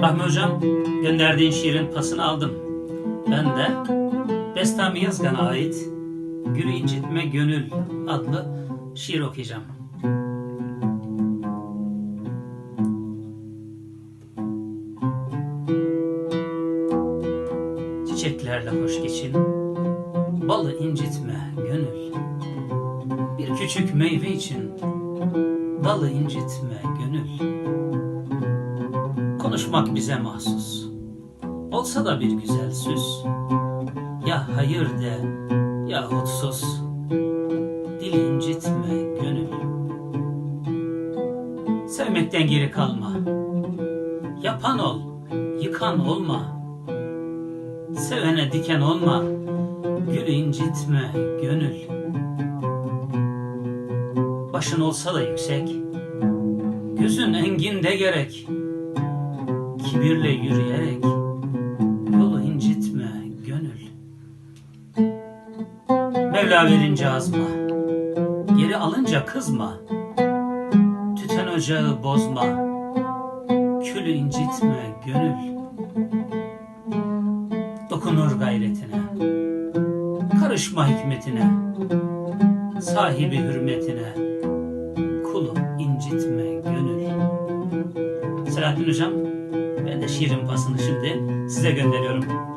Rahmi Hocam gönderdiğin şiirin pasını aldım. Ben de Bestami Yazgan'a ait Gülü İncitme Gönül adlı şiir okuyacağım. Çiçeklerle hoş geçin, balı incitme gönül. Bir küçük meyve için dalı incitme gönül. Konuşmak bize mahsus. Olsa da bir güzel süs. Ya hayır de yahut sus. Dili incitme gönül. Sevmekten geri kalma. Yapan ol, yıkan olma. Sevene diken olma. Gül incitme gönül. Başın olsa da yüksek. Gözün enginde gerek kibirle yürüyerek yolu incitme gönül. Mevla verince azma, geri alınca kızma. Tüten ocağı bozma, külü incitme gönül. Dokunur gayretine, karışma hikmetine, sahibi hürmetine, kulu incitme gönül. Selahattin Hocam, şiirin pasını şimdi size gönderiyorum.